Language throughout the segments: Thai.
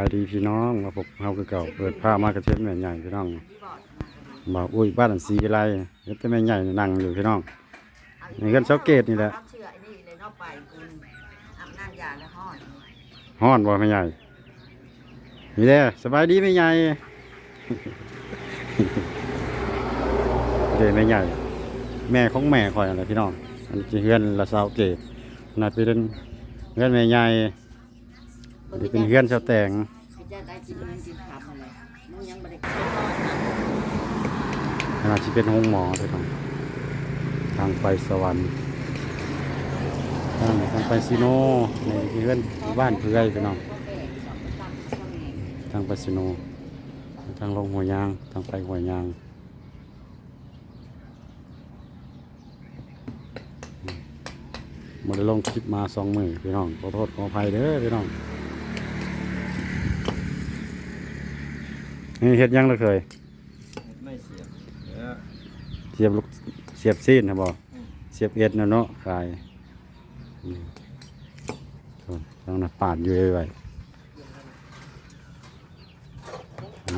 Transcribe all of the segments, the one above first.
ายดีพี่น้องมาพบเฮาคือเก่าเปิดผ้ามากระเทียมแม่ใหญ่พี่น้องบอกอุ้ยบ้านสีอะไรเฮ็ดแต่แม่ใหญ่นั่งอยู่พี่น้องนี่กันเสาเกตนี่แหละฮ่อนบอกไปคุณอาบน้ำยาแล้วห้อนบ่แม่ใหญ่นี่แหละสบายดีแม่ใหญ่เด้แม่ใหญ่ แม่ของแม่คอยอะไรพี่น้องอันนี้เฮือนละเสาเกตน่าเป็นเฮือนแม่ใหญ่ นนี้เป็นเฮือนเสาแตงพี่จะได้กินมันกินขับอะไรมึงยังไม่ได้กินขนาดที่เป็นห้องหมอเลยครับทางไปสวรรค์ทางทางไปซีโนในเพื่อนบ้านเพื่อยพี่น้องทางไปซีโน ทางลงหัวยาง ทางไปหัวยางมาได้ลงคลิปมาสองมือพี่น้องขอโทษขออภัยเด้อพี่น้อง นี่เฮ็ดยังเลยเคยไม่เสียบเสียบลูกเสียบซีนนะบอเสียบเอ็ดนะเนาะขายต้องน่ะปาดอยู่ไว้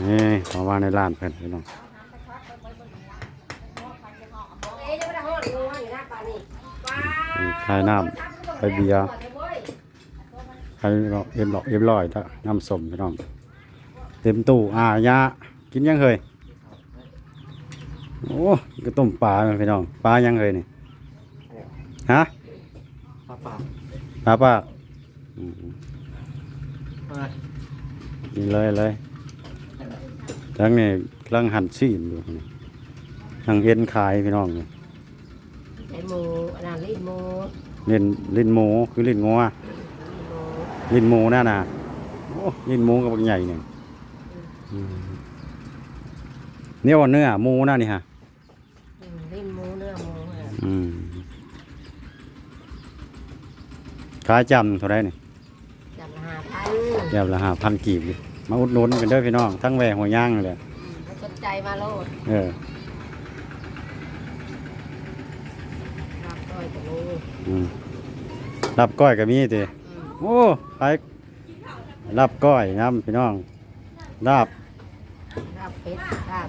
นี่เมาว่าในร้านเพิ่อนพี่น้องอืมขายน้ำขายเบียร์ขายดอกเอ็มดอกเอ็มร้อยถ้าน้ำสมพี่น้อง เต็มตู้อายะกินยังเคยโอ้ก็ต้มปลาพี่น้องปลายังเลยนี่ฮะปลาปากปลาปากอืมมานี่เลยเลยทั้งนี่กำลังหั่นซีนอยู่นี่ทั้งเอ็นขายพี่น้องนี่ไอ้หมูอันนั้นลิ้นหมูลิ้นลิ้นหมูคือลิ้นงัวลิ้นหมูลิ้นหมูน่ะนะโอ้ลิ้นหมูกับบางใหญ่หนึ่งอืม เนี่ยว่าเนื้อหมูน่ะนี่ฮะอืมลิ้นหมูเนื้อหมูเนี่ยอืมขายจำเท่าไรนี่จำละห้าพันเดี๋ยวละห้าพันกีบดิมาอุดหนุนกันเด้อพี่น้อง ทั้งแหวหัวย่างเลยอืมถ้าสนใจมาโลดเออ รับต้อยกับหมูอืมรับก้อยก็มีติ อืมโอ้ขายรับก้อยน้ำพี่น้องลาบ รับเป็ดรับ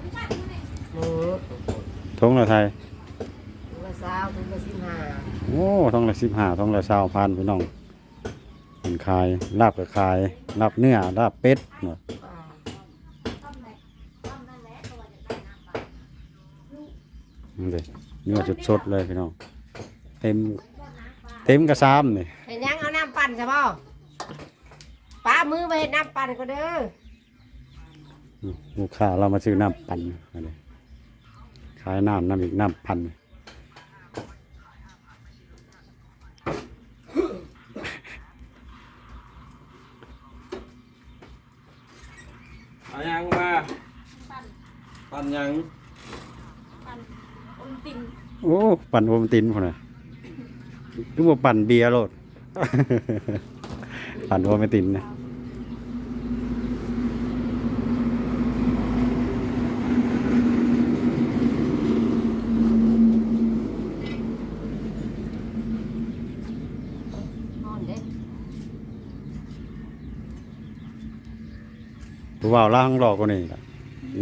หมูทงละไทยถุงละสาวถุงละสิบห้าโอ้ทงละสิบห้าทงละสาวพันพี่น้องเป็นขายลาบกับขายลาบเนื้อลาบเป็ดเนาะอ่านี่เลยเนื้อสดๆเลยพี่น้องเต็มเต็มกระซามนี่เห็นยังเอาน้ำปั่นใช่ป่ะป้ามือไปเห็นน้ำปั่นก็เด้ออืม ลูกค้าเรามาซื้อน้ำปั่นอะไรขายน้ำน้ำอีกน้ำปั่นเอายังมาปั่นยังโอ้ปั่นโอมตินคนน่ะดูว่าปั่นเบียร์โลดปั่นโอมตินนะ ผู้ว่าวล่างหลอกกว่านี่ล่ะ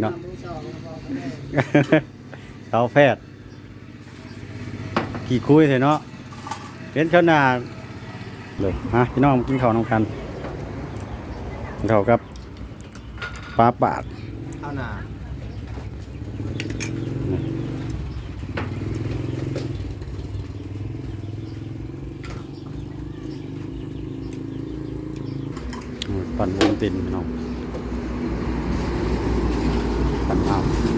เนาะเนาะ มือสองก็บอกกันเด้อเขาแพทย์ขี่คุยเถอะเนาะเป็นขนาดเลยฮะพี่น้องมากินข้าวน้ำกันกินข้าวกับปลาปาดเอาหนาอืมปั่นวงตินพี่น้อง ปั่นน้ำ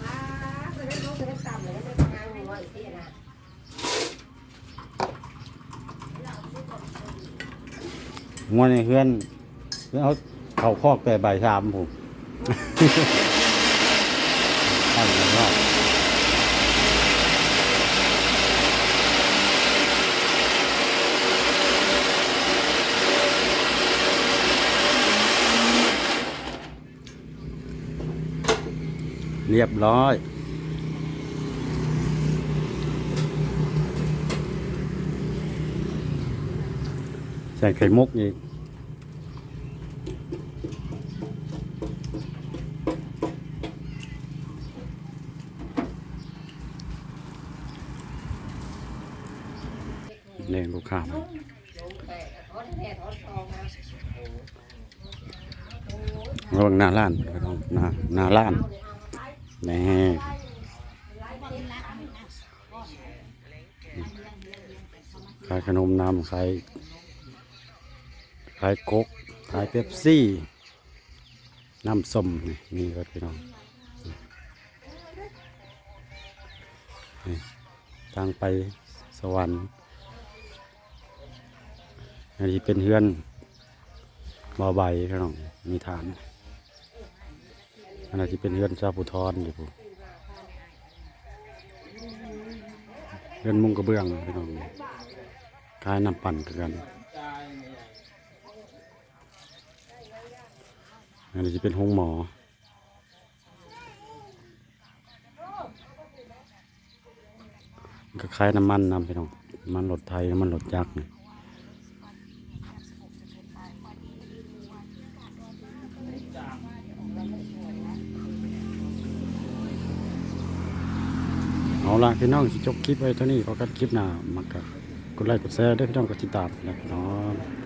ว้าเพิ่นให้เขาเพิ่นให้ตำเลยแล้วไปทำงานหัวอีกทีนะงวนี่เพื่อนเพื่อนเขาเขาคอกแต่บ่ายสามผมเอาอย่างนี้ เรียบร้อย ใส่ไข่มุกอีกเล่นลูกค้ามาลงแต่ถอนระวังหน้าร้านก็ต้องหน้าหน้าร้าน น่ขายขนมน้ำขายขายโคกขายเป๊ปซี่ น้ำส้มนี่มีก็พี่น้องนี่ทางไปสวรรค์อันนี้เป็นเฮือนบ่อใบพี่น้องมีฐาน อันนั้นที่เป็นเฮือนชาวผู้ทอนอยู่ผู้เฮือนมุงกระเบื้องพี่น้องคล้ายน้ำปั่นคือกันอันนี้จะเป็นห้องหมอก็คล้ายน้ำมันน้ำพี่น้องมันรถไทยน้ำมันรถยักษ์นี่เอา ล่ะพี่น้องจบคลิปไว้เท่านี้ก็กันคลิปหน้ามักกะกดไลค์กดแชร์ด้วยพี่น้องกดติดตามนะครับ